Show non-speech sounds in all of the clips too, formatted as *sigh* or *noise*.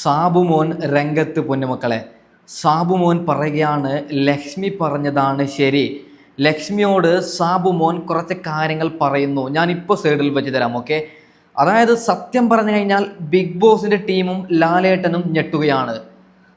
സാബുമോൻ രംഗത്ത് പൊന്നുമക്കളെ സാബുമോൻ പറയുകയാണ് ലക്ഷ്മി പറഞ്ഞതാണ് ശരി. ലക്ഷ്മിയോട് സാബുമോൻ കുറച്ച് കാര്യങ്ങൾ പറയുന്നു. ഞാൻ ഇപ്പോൾ സൈഡിൽ വെച്ച് തരാം ഓക്കെ? അതായത് സത്യം പറഞ്ഞു കഴിഞ്ഞാൽ ബിഗ് ബോസിന്റെ ടീമും ലാലേട്ടനും ഞെട്ടുകയാണ്.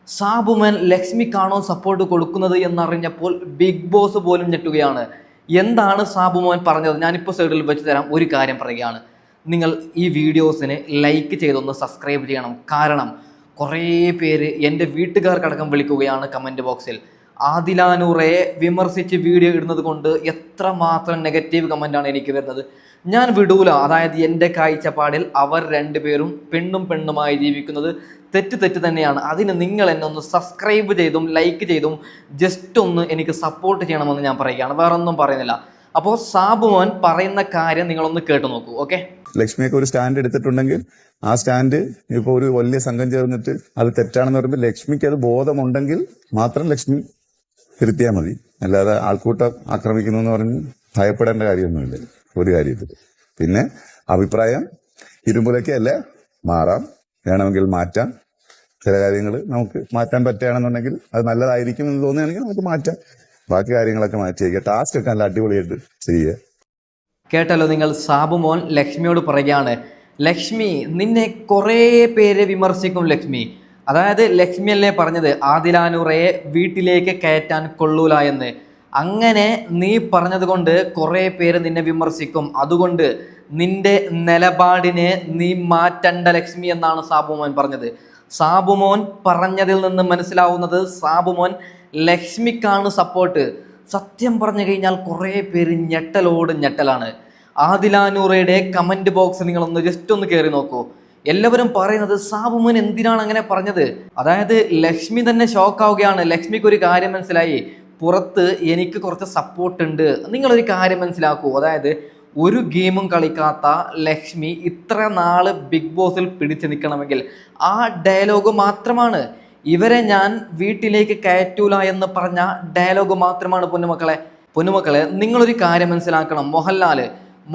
സാബുമൻ ലക്ഷ്മിക്കാണോ സപ്പോർട്ട് കൊടുക്കുന്നത് എന്നറിഞ്ഞപ്പോൾ ബിഗ് ബോസ് പോലും ഞെട്ടുകയാണ്. എന്താണ് സാബുമോൻ പറഞ്ഞത്? ഞാനിപ്പോൾ സൈഡിൽ വെച്ച് തരാം ഒരു കാര്യം പറയുകയാണ്. നിങ്ങൾ ഈ വീഡിയോസിന് ലൈക്ക് ചെയ്തൊന്ന് സബ്സ്ക്രൈബ് ചെയ്യണം. കാരണം കുറേ പേര് എന്റെ വീട്ടുകാർക്കടക്കം വിളിക്കുകയാണ് കമന്റ് ബോക്സിൽ ആദിലാനൂറെ വിമർശിച്ച് വീഡിയോ ഇടുന്നത് കൊണ്ട് എത്രമാത്രം നെഗറ്റീവ് കമന്റാണ് എനിക്ക് വരുന്നത്. ഞാൻ വിടൂല. അതായത് എന്റെ കാഴ്ചപ്പാടിൽ അവർ രണ്ടുപേരും പെണ്ണും പെണ്ണുമായി ജീവിക്കുന്നത് തെറ്റ് തെറ്റ് തന്നെയാണ്. അതിന് നിങ്ങൾ എന്നെ ഒന്ന് സബ്സ്ക്രൈബ് ചെയ്തും ലൈക്ക് ചെയ്തും ജസ്റ്റ് ഒന്ന് എനിക്ക് സപ്പോർട്ട് ചെയ്യണമെന്ന് ഞാൻ പറയുകയാണ്. വേറൊന്നും പറയുന്നില്ല. അപ്പോൾ സാബുമോൻ പറയുന്ന കാര്യം നിങ്ങളൊന്ന് കേട്ടു നോക്കൂ ഓക്കെ ലക്ഷ്മിയൊക്കെ ഒരു സ്റ്റാൻഡ് എടുത്തിട്ടുണ്ടെങ്കിൽ ആ സ്റ്റാൻഡ് ഇപ്പൊ ഒരു വലിയ സംഘം ചേർന്നിട്ട് അത് തെറ്റാണെന്ന് പറയുമ്പോൾ ലക്ഷ്മിക്ക് അത് ബോധമുണ്ടെങ്കിൽ മാത്രം ലക്ഷ്മി തിരുത്തിയാൽ മതി. അല്ലാതെ ആൾക്കൂട്ടം ആക്രമിക്കുന്നു എന്ന് പറഞ്ഞ് ഭയപ്പെടേണ്ട കാര്യമൊന്നുമില്ല. ഒരു കാര്യത്തിൽ പിന്നെ അഭിപ്രായം ഇരുമ്പുലയ്ക്ക് അല്ല മാറാം. വേണമെങ്കിൽ മാറ്റാം. ചില കാര്യങ്ങൾ നമുക്ക് മാറ്റാൻ പറ്റുകയാണെന്നുണ്ടെങ്കിൽ അത് നല്ലതായിരിക്കും എന്ന് തോന്നുകയാണെങ്കിൽ നമുക്ക് മാറ്റാം. ബാക്കി കാര്യങ്ങളൊക്കെ മാറ്റി വയ്ക്കുക ടാസ്ക് ഒക്കെ നല്ല അടിപൊളിയായിട്ട് ചെയ്യുക. കേട്ടല്ലോ നിങ്ങൾ സാബുമോൻ ലക്ഷ്മിയോട് പറയുകയാണ് ലക്ഷ്മി നിന്നെ കുറേ പേര് വിമർശിക്കും ലക്ഷ്മി. അതായത് ലക്ഷ്മി അല്ലേ പറഞ്ഞത് ആദിലാനൂറയെ വീട്ടിലേക്ക് കയറ്റാൻ കൊള്ളൂല എന്ന്. അങ്ങനെ നീ പറഞ്ഞത് കൊണ്ട് കുറേ പേര് നിന്നെ വിമർശിക്കും. അതുകൊണ്ട് നിന്റെ നിലപാടിനെ നീ മാറ്റണ്ട ലക്ഷ്മി എന്നാണ് സാബുമോൻ പറഞ്ഞത്. സാബുമോൻ പറഞ്ഞതിൽ നിന്ന് മനസ്സിലാവുന്നത് സാബുമോൻ ലക്ഷ്മിക്കാണ് സപ്പോർട്ട് സത്യം പറഞ്ഞു കഴിഞ്ഞാൽ കുറേ പേര് ഞെട്ടലോട് ഞെട്ടലാണ്. ആദിലാനൂറയുടെ കമന്റ് ബോക്സ് നിങ്ങളൊന്ന് ജസ്റ്റ് ഒന്ന് കയറി നോക്കൂ. എല്ലാവരും പറയുന്നത് സാബുമോൻ എന്തിനാണ് അങ്ങനെ പറഞ്ഞത്? അതായത് ലക്ഷ്മി തന്നെ ഷോക്കാവുകയാണ് ലക്ഷ്മിക്ക് ഒരു കാര്യം മനസ്സിലായി. പുറത്ത് എനിക്ക് കുറച്ച് സപ്പോർട്ട് ഉണ്ട്. നിങ്ങളൊരു കാര്യം മനസ്സിലാക്കൂ. അതായത് ഒരു ഗെയിമും കളിക്കാത്ത ലക്ഷ്മി ഇത്ര നാൾ ബിഗ് ബോസിൽ പിടിച്ചു നിൽക്കണമെങ്കിൽ ആ ഡയലോഗ് മാത്രമാണ്. ഇവരെ ഞാൻ വീട്ടിലേക്ക് കയറ്റൂല എന്ന് പറഞ്ഞ ഡയലോഗ് മാത്രമാണ് പൊന്നുമക്കളെ. പൊന്നുമക്കളെ നിങ്ങളൊരു കാര്യം മനസ്സിലാക്കണം. മോഹൻലാൽ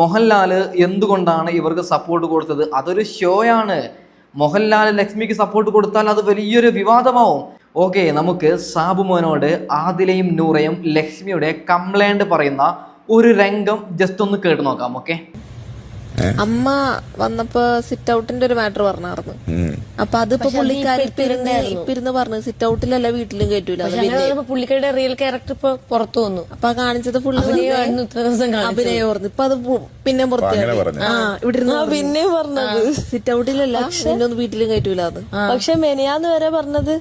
മോഹൻലാൽ എന്തുകൊണ്ടാണ് ഇവർക്ക് സപ്പോർട്ട് കൊടുത്തത്? അതൊരു ഷോയാണ് മോഹൻലാൽ ലക്ഷ്മിക്ക് സപ്പോർട്ട് കൊടുത്താൽ അത് വലിയൊരു വിവാദമാവും. ഓക്കെ നമുക്ക് സാബുമോനോട് ആദിലയും നൂറയും ലക്ഷ്മിയുടെ കംപ്ലൈന്റ് പറയുന്ന ഒരു രംഗം ജസ്റ്റ് ഒന്ന് കേട്ട് നോക്കാം ഓക്കെ അമ്മ വന്നപ്പോ സിറ്റ് ഔട്ടിന്റെ ഒരു മാറ്റർ പറഞ്ഞായിരുന്നു. അപ്പൊ അതിപ്പോ പുള്ളിക്കാരി ഇപ്പിരുന്ന് ഇപ്പിരുന്ന് പറഞ്ഞു സിറ്റ് ഔട്ടിലല്ല വീട്ടിലും കയറ്റൂല പുള്ളിക്കാരുടെ റിയൽ ക്യാരക്ടർ ഇപ്പൊ പുറത്തു വന്നു. അപ്പൊ ആ കാണിച്ചത് ഫുള്ള്. അഭിനയമായിരുന്നു ഇപ്പൊ അത് പിന്നെ പുറത്തു പറഞ്ഞു ആ ഇവിടെ പിന്നെ പറഞ്ഞത്. സിറ്റ് ഔട്ടിലല്ല എന്നൊന്നും വീട്ടിലും കയറ്റൂല അത്. പക്ഷെ മെനിയാന്ന് വരെ പറഞ്ഞത്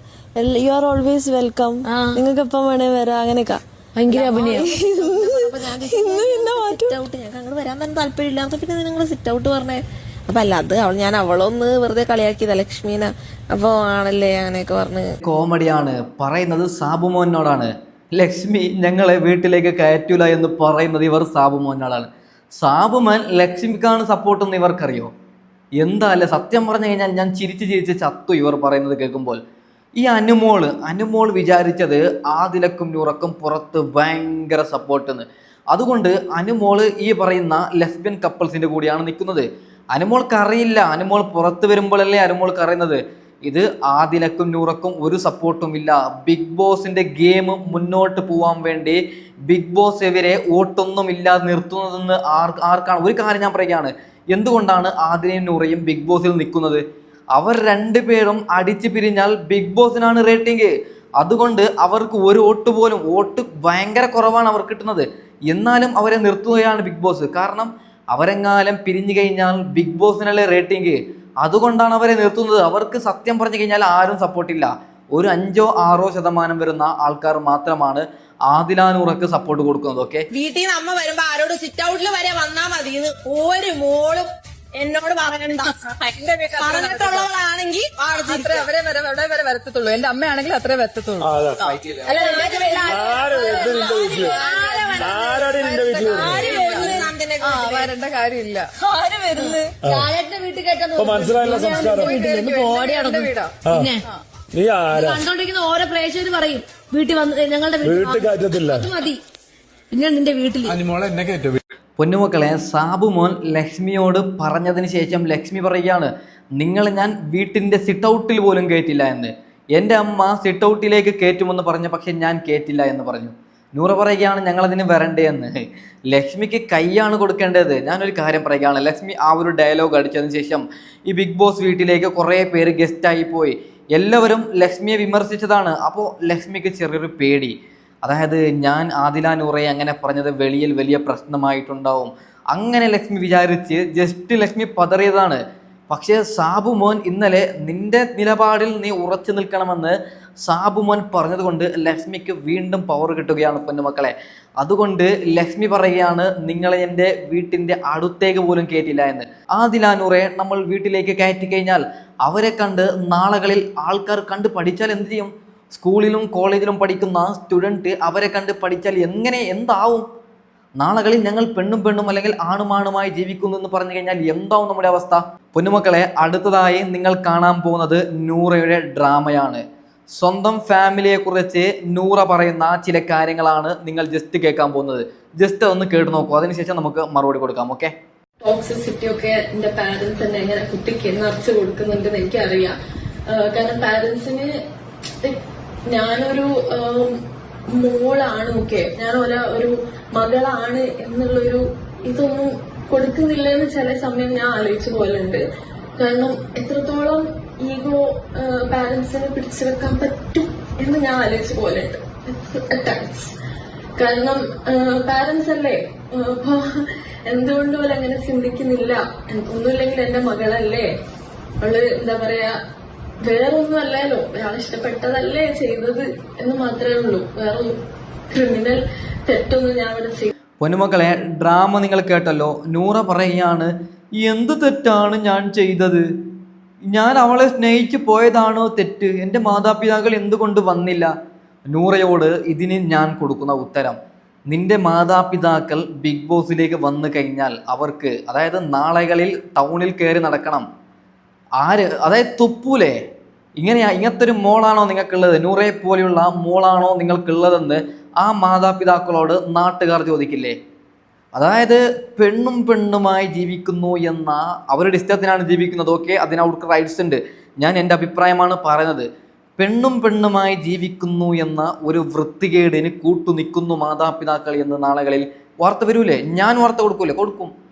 യു ആർ ഓൾവേസ് വെൽക്കം നിങ്ങൾക്ക് എപ്പം വേണേ വരാം അങ്ങനെയൊക്കെ. ഭയങ്കര അഭിനയം. ഇന്ന് പിന്നെ സിറ്റ് ഔട്ട് ഞങ്ങൾക്ക് അങ്ങോട്ട് വരാൻ തന്നെ താല്പര്യമില്ലാത്ത പിന്നെ നിങ്ങൾ സിറ്റ് ഔട്ട് പറഞ്ഞേ. അപ്പൊ അല്ല അത് അവൾ ഞാൻ അവളൊന്ന് വെറുതെ കളിയാക്കിയതാ ലക്ഷ്മീന. അപ്പൊ ആണല്ലേ അങ്ങനെയൊക്കെ പറഞ്ഞ്. കോമഡിയാണ്. പറയുന്നത് സാബുമോനോടാണ്. ലക്ഷ്മി ഞങ്ങളെ വീട്ടിലേക്ക് കയറ്റൂല എന്ന് പറയുന്നത് ഇവർ സാബുമോനോടാണ്. സാബുമോൻ ലക്ഷ്മിക്കാണ് സപ്പോർട്ട് എന്ന് ഇവർക്കറിയോ? എന്താ അല്ലേ? സത്യം പറഞ്ഞു കഴിഞ്ഞാൽ ഞാൻ ചിരിച്ച് ചിരിച്ച് ചത്തു ഇവർ പറയുന്നത് കേൾക്കുമ്പോൾ. ഈ അനുമോൾ അനുമോൾ വിചാരിച്ചത് ആദിലക്കും നൂറക്കും പുറത്ത് ഭയങ്കര സപ്പോർട്ട് എന്ന് അതുകൊണ്ട് അനുമോൾ ഈ പറയുന്ന ലെസ്ബിയൻ കപ്പിൾസിന്റെ കൂടിയാണ് നിൽക്കുന്നത്. അനുമോൾക്ക് അറിയില്ല അനുമോൾ പുറത്ത് വരുമ്പോഴല്ലേ അനുമോൾക്ക് അറിയുന്നത് ഇത് ആദിലക്കും നൂറക്കും ഒരു സപ്പോർട്ടും ഇല്ല ബിഗ് ബോസിന്റെ ഗെയിം മുന്നോട്ട് പോകാൻ വേണ്ടി ബിഗ് ബോസ് ഇവരെ വോട്ടൊന്നും ഇല്ലാതെ നിർത്തുന്നതെന്ന് ആർ ആർക്കാണ്? ഒരു കാര്യം ഞാൻ പറയുകയാണ്. എന്തുകൊണ്ടാണ് ആദിലയും നൂറയും ബിഗ് ബോസിൽ നിൽക്കുന്നത്? അവർ രണ്ടുപേരും അടിച്ചു പിരിഞ്ഞാൽ ബിഗ് ബോസിനാണ് റേറ്റിംഗ് അതുകൊണ്ട് അവർക്ക് ഒരു വോട്ട് പോലും വോട്ട് ഭയങ്കര കുറവാണ് അവർക്ക് കിട്ടുന്നത്. എന്നാലും അവരെ നിർത്തുകയാണ് ബിഗ് ബോസ്. കാരണം അവരെങ്ങാലും പിരിഞ്ഞു കഴിഞ്ഞാൽ ബിഗ് ബോസിനല്ലേ റേറ്റിംഗ് അതുകൊണ്ടാണ് അവരെ നിർത്തുന്നത്. അവർക്ക് സത്യം പറഞ്ഞു കഴിഞ്ഞാൽ ആരും സപ്പോർട്ടില്ല ഒരു അഞ്ചോ ആറോ ശതമാനം വരുന്ന ആൾക്കാർ മാത്രമാണ് ആദിലാനൂറക്ക് സപ്പോർട്ട് കൊടുക്കുന്നത് ഓക്കെ വീട്ടിൽ നിന്ന് അമ്മ വരുമ്പോ ആരോട് സിറ്റ് ഔട്ടിൽ വരെ വന്നാ മതി ഒരു മോളും എന്നോട് പറയണ്ട പറഞ്ഞിട്ടുള്ളവളാണെങ്കിൽ അത്ര അവരെ വരെ അവിടെ വരെ വരത്തത്തുള്ളൂ. എന്റെ അമ്മയാണെങ്കിൽ അത്രേ വരത്തത്തുള്ളൂ. അല്ല ആ വരേണ്ട കാര്യമില്ല. വീട്ടിൽ കേട്ടോ എന്റെ വീടാ. പിന്നെ നീ ആരാ? കണ്ടോണ്ടിരിക്കുന്ന ഓരോ പ്രേക്ഷകര് പറയും. വീട്ടിൽ വന്ന് ഞങ്ങളുടെ വീട്ടിൽ കയറ്റത്തില്ല. അത് മതി. പിന്നെ നിന്റെ വീട്ടിൽ പൊന്നുമക്കളെ സാബുമോൻ ലക്ഷ്മിയോട് പറഞ്ഞതിന് ശേഷം ലക്ഷ്മി പറയുകയാണ് നിങ്ങൾ ഞാൻ വീട്ടിന്റെ സിട്ടൗട്ടിൽ പോലും കയറ്റില്ല എന്ന്. എന്റെ അമ്മ സിട്ടൗട്ടിലേക്ക് കയറ്റുമെന്ന് പറഞ്ഞു പക്ഷെ ഞാൻ കയറ്റില്ല എന്ന് പറഞ്ഞു. നൂറ പറയുകയാണ് ഞങ്ങളതിന് വരണ്ടേ എന്ന്. ലക്ഷ്മിക്ക് കൈയാണ് കൊടുക്കേണ്ടത്. ഞാനൊരു കാര്യം പറയുകയാണ് ലക്ഷ്മി ആ ഒരു ഡയലോഗ് അടിച്ചതിന് ശേഷം ഈ ബിഗ് ബോസ് വീട്ടിലേക്ക് കുറേ പേര് ഗസ്റ്റായി പോയി. എല്ലാവരും ലക്ഷ്മിയെ വിമർശിച്ചതാണ്. അപ്പോൾ ലക്ഷ്മിക്ക് ചെറിയൊരു പേടി. അതായത് ഞാൻ ആദില നൂറെ അങ്ങനെ പറഞ്ഞത് വെളിയിൽ വലിയ പ്രശ്നമായിട്ടുണ്ടാവും. അങ്ങനെ ലക്ഷ്മി വിചാരിച്ച് ജസ്റ്റ് ലക്ഷ്മി പതറിയതാണ്. പക്ഷേ സാബു മോൻ ഇന്നലെ നിന്റെ നിലപാടിൽ നീ ഉറച്ചു നിൽക്കണമെന്ന് സാബു മോൻ പറഞ്ഞതുകൊണ്ട് ലക്ഷ്മിക്ക് വീണ്ടും പവർ കിട്ടുകയാണ് പൊന്നുമക്കളെ. അതുകൊണ്ട് ലക്ഷ്മി പറയുകയാണ് നിങ്ങളെ എന്റെ വീട്ടിന്റെ അടുത്തേക്ക് പോലും കയറ്റില്ല എന്ന്. ആദിലാനൂറെ നമ്മൾ വീട്ടിലേക്ക് കയറ്റി കഴിഞ്ഞാൽ അവരെ കണ്ട് നാളുകളിൽ ആൾക്കാർ കണ്ട് പഠിച്ചാൽ എന്ത് ചെയ്യും? സ്കൂളിലും കോളേജിലും പഠിക്കുന്ന സ്റ്റുഡന്റ് അവരെ കണ്ട് പഠിച്ചാൽ എങ്ങനെ എന്താവും? നാളുകളിൽ ഞങ്ങൾ പെണ്ണും പെണ്ണും അല്ലെങ്കിൽ ആണുമാണുമായി ജീവിക്കുന്നു എന്ന് പറഞ്ഞു കഴിഞ്ഞാൽ എന്താവും നമ്മുടെ അവസ്ഥ? പൊന്നുമക്കളെ അടുത്തതായി നിങ്ങൾ കാണാൻ പോകുന്നത് നൂറയുടെ ഡ്രാമയാണ്. സ്വന്തം ഫാമിലിയെ കുറിച്ച് നൂറ പറയുന്ന ചില കാര്യങ്ങളാണ് നിങ്ങൾ ജസ്റ്റ് കേൾക്കാൻ പോകുന്നത്. ജസ്റ്റ് ഒന്ന് കേട്ട് നോക്കൂ. അതിനുശേഷം നമുക്ക് മറുപടി കൊടുക്കാം ഓക്കെ ടോക്സിസിറ്റി ഒക്കെ എന്റെ പാരന്റ്സ് തന്നെ എങ്ങനെ കുട്ടിക്ക് നിറച്ചു കൊടുക്കുന്നുണ്ടെന്ന് എനിക്കറിയാം. കാരണം പാരന്റ്സിന് ഞാനൊരു മോളാണ് ഓക്കെ ഞാൻ ഒരാ ഒരു മകളാണ് എന്നുള്ളൊരു ഇതൊന്നും കൊടുക്കുന്നില്ല എന്ന് ചില സമയം ഞാൻ ആലോചിച്ചു പോലുണ്ട്. കാരണം എത്രത്തോളം ഈഗോ പാരന്റ്സിനെ പിടിച്ചു വെക്കാൻ പറ്റും എന്ന് ഞാൻ ആലോചിച്ചു പോലുണ്ട്. കാരണം പാരന്റ്സ് അല്ലേ അപ്പൊ അങ്ങനെ ചിന്തിക്കുന്നില്ല. ഒന്നുമില്ലെങ്കിൽ എന്റെ മകളല്ലേ? അവൾ എന്താ പറയാ വേറൊന്നും അല്ലല്ലോ അയാൾ ഇഷ്ടപ്പെട്ടതല്ലേ ചെയ്തത് എന്ന് മാത്രമേ ഉള്ളൂ. വേറൊന്നും ക്രിമിനൽ തെറ്റൊന്നും ഞാൻ ഇവിടെ ചെയ്തു പൊന്നുമക്കളെ ഡ്രാമ നിങ്ങൾ കേട്ടല്ലോ. നൂറ പറയുകയാണ് എന്ത് തെറ്റാണ് ഞാൻ ചെയ്തത്? ഞാൻ അവളെ സ്നേഹിച്ച് പോയതാണോ തെറ്റ്? എന്റെ മാതാപിതാക്കൾ എന്തുകൊണ്ട് വന്നില്ല? നൂറയോട് ഇതിന് ഞാൻ കൊടുക്കുന്ന ഉത്തരം നിന്റെ മാതാപിതാക്കൾ ബിഗ് ബോസിലേക്ക് വന്നു കഴിഞ്ഞാൽ അവർക്ക് അതായത് നാളെകളിൽ ടൗണിൽ കയറി നടക്കണം. ആര്? അതായത് തുപ്പൂലേ? ഇങ്ങനെയാ ഇങ്ങനത്തെ ഒരു മോളാണോ നിങ്ങൾക്കുള്ളത്? നൂറെ പോലെയുള്ള ആ മോളാണോ നിങ്ങൾക്കുള്ളതെന്ന് ആ മാതാപിതാക്കളോട് നാട്ടുകാർ ചോദിക്കില്ലേ? അതായത് പെണ്ണും പെണ്ണുമായി ജീവിക്കുന്നു എന്ന അവരുടെ ഇഷ്ടത്തിനാണ് ജീവിക്കുന്നത്. ഓക്കെ അതിന് അവർക്ക് റൈറ്റ്സ് ഉണ്ട്. ഞാൻ എന്റെ അഭിപ്രായമാണ് പറയുന്നത്. പെണ്ണും പെണ്ണുമായി ജീവിക്കുന്നു എന്ന ഒരു വൃത്തികേടിന് കൂട്ടു നിൽക്കുന്നു മാതാപിതാക്കൾ എന്ന് നാളുകളിൽ വാർത്ത വരൂലേ? ഞാൻ വാർത്ത കൊടുക്കൂലേ? കൊടുക്കും.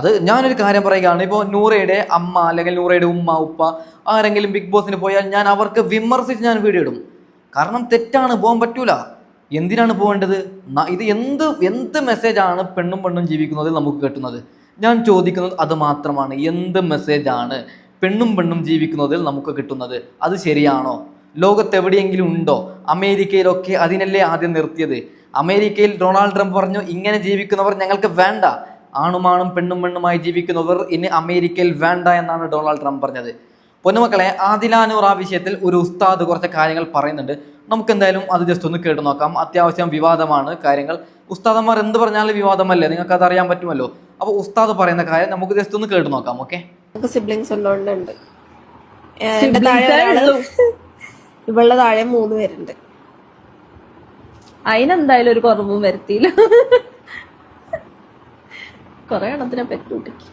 അത് ഞാനൊരു കാര്യം പറയുകയാണ്. ഇപ്പോൾ നൂറയുടെ അമ്മ അല്ലെങ്കിൽ നൂറയുടെ ഉമ്മ ഉപ്പ ആരെങ്കിലും ബിഗ് ബോസിന് പോയാൽ ഞാൻ അവർക്ക് വിമർശിച്ച് ഞാൻ വീഡിയോ ഇടും. കാരണം തെറ്റാണ് പോകാൻ പറ്റൂല. എന്തിനാണ് പോകേണ്ടത് ഇത് എന്ത് എന്ത് മെസ്സേജാണ് പെണ്ണും പെണ്ണും ജീവിക്കുന്നതിൽ നമുക്ക് കിട്ടുന്നത്? ഞാൻ ചോദിക്കുന്നത് അത് മാത്രമാണ്. എന്ത് മെസ്സേജാണ് പെണ്ണും പെണ്ണും ജീവിക്കുന്നതിൽ നമുക്ക് കിട്ടുന്നത്? അത് ശരിയാണോ? ലോകത്ത് എവിടെയെങ്കിലും ഉണ്ടോ? അമേരിക്കയിലൊക്കെ അതിനല്ലേ ആദ്യം നിർത്തിയത്? അമേരിക്കയിൽ ഡൊണാൾഡ് ട്രംപ് പറഞ്ഞു ഇങ്ങനെ ജീവിക്കുന്നവർ ഞങ്ങൾക്ക് വേണ്ട. ആണുമാണും പെണ്ണും പെണ്ണുമായി ജീവിക്കുന്നവർ ഇനി അമേരിക്കയിൽ വേണ്ട എന്നാണ് ഡൊണാൾഡ് ട്രംപ് പറഞ്ഞത്. പൊന്നുമക്കളെ ആദിലാനൂർ ആ വിഷയത്തിൽ ഒരു ഉസ്താദ് കുറച്ച് കാര്യങ്ങൾ പറയുന്നുണ്ട്. നമുക്ക് എന്തായാലും അത് ജസ്റ്റ് ഒന്ന് കേട്ട് നോക്കാം. അത്യാവശ്യം വിവാദമാണ് കാര്യങ്ങൾ. ഉസ്താദന്മാർ എന്ത് പറഞ്ഞാലും വിവാദമല്ലേ? നിങ്ങൾക്ക് അത് അറിയാൻ പറ്റുമല്ലോ? അപ്പോൾ ഉസ്താദ് പറയുന്ന കാര്യം നമുക്ക് ജസ്റ്റ് ഒന്ന് കേട്ട് നോക്കാം ഓക്കെ? സിബ്ലിങ്സ് *laughs* ഇവളുടെ താഴെ മൂന്ന് പേരുണ്ട്. അതിനെന്തായാലും ഒരു കുറവും വരുത്തിയില്ല. *laughs* കൊറേ എണ്ണത്തിനെ പറ്റൂട്ടിക്ക്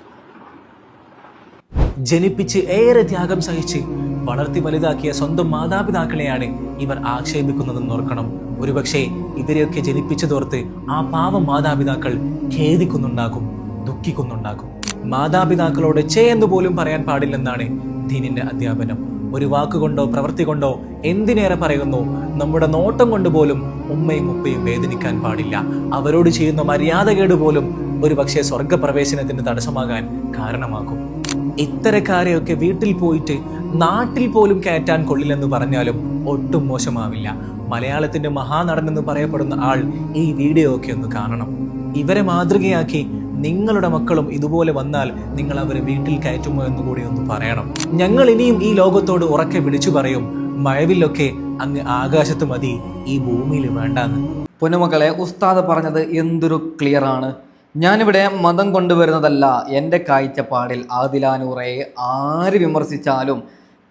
ജനിപ്പിച്ച് ഏറെ ത്യാഗം സഹിച്ച് വളർത്തി വലുതാക്കിയ സ്വന്തം മാതാപിതാക്കളെയാണ് ഇവർ ആക്ഷേപിക്കുന്നതെന്ന് ഓർക്കണം. ഒരുപക്ഷെ ഇവരെയൊക്കെ ജനിപ്പിച്ചതോർത്ത് ആ പാവം മാതാപിതാക്കൾ ഖേദിക്കുന്നുണ്ടാകും ദുഃഖിക്കുന്നുണ്ടാകും. മാതാപിതാക്കളോട് ചേ പോലും പറയാൻ പാടില്ലെന്നാണ് ദീനിന്റെ അധ്യാപനം. ഒരു വാക്കുകൊണ്ടോ പ്രവൃത്തി കൊണ്ടോ എന്തിനേറെ പറയുന്നു? നമ്മുടെ നോട്ടം കൊണ്ട് പോലും ഉമ്മയും ഉപ്പയും വേദനിക്കാൻ പാടില്ല. അവരോട് ചെയ്യുന്ന മര്യാദകേട് പോലും ഒരു പക്ഷേ സ്വർഗപ്രവേശനത്തിന് തടസ്സമാകാൻ കാരണമാകും. ഇത്തരക്കാരെയൊക്കെ വീട്ടിൽ പോയിട്ട് നാട്ടിൽ പോലും കയറ്റാൻ കൊള്ളില്ലെന്ന് പറഞ്ഞാലും ഒട്ടും മോശമാവില്ല. മലയാളത്തിന്റെ മഹാനടൻ എന്ന് പറയപ്പെടുന്ന ആൾ ഈ വീഡിയോ ഒക്കെ ഒന്ന് കാണണം. ഇവരെ മാതൃകയാക്കി നിങ്ങളുടെ മക്കളും ഇതുപോലെ വന്നാൽ നിങ്ങൾ അവരെ വീട്ടിൽ കയറ്റുമോ എന്ന് കൂടി ഒന്ന് പറയണം. ഞങ്ങൾ ഇനിയും ഈ ലോകത്തോട് ഉറക്കെ വിളിച്ചു പറയും മഴവില്ലൊക്കെ അങ്ങ് ആകാശത്ത് മതി ഈ ഭൂമിയിൽ വേണ്ടാന്ന്. പൊന്നുമക്കളെ ഉസ്താദ് പറഞ്ഞത് എന്തൊരു ക്ലിയർ ആണ്. ഞാനിവിടെ മതം കൊണ്ടുവരുന്നതല്ല എന്റെ കാഴ്ചപ്പാടിൽ ആദിലാനൂറയെ ആര് വിമർശിച്ചാലും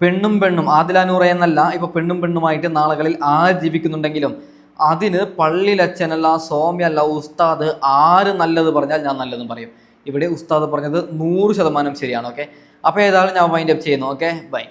പെണ്ണും പെണ്ണും ആദിലാനൂറ എന്നല്ല ഇപ്പോൾ പെണ്ണും പെണ്ണുമായിട്ട് നാളുകളിൽ ആര് ജീവിക്കുന്നുണ്ടെങ്കിലും അതിന് പള്ളിയിലച്ഛനല്ല സോമ്യല്ല ഉസ്താദ് ആര് നല്ലത് പറഞ്ഞാൽ ഞാൻ നല്ലതും പറയും. ഇവിടെ ഉസ്താദ് പറഞ്ഞത് നൂറ് ശതമാനം ശരിയാണ് ഓക്കെ? അപ്പോൾ ഏതായാലും ഞാൻ വൈൻഡപ്പ് ചെയ്യുന്നു ഓക്കെ? ബൈ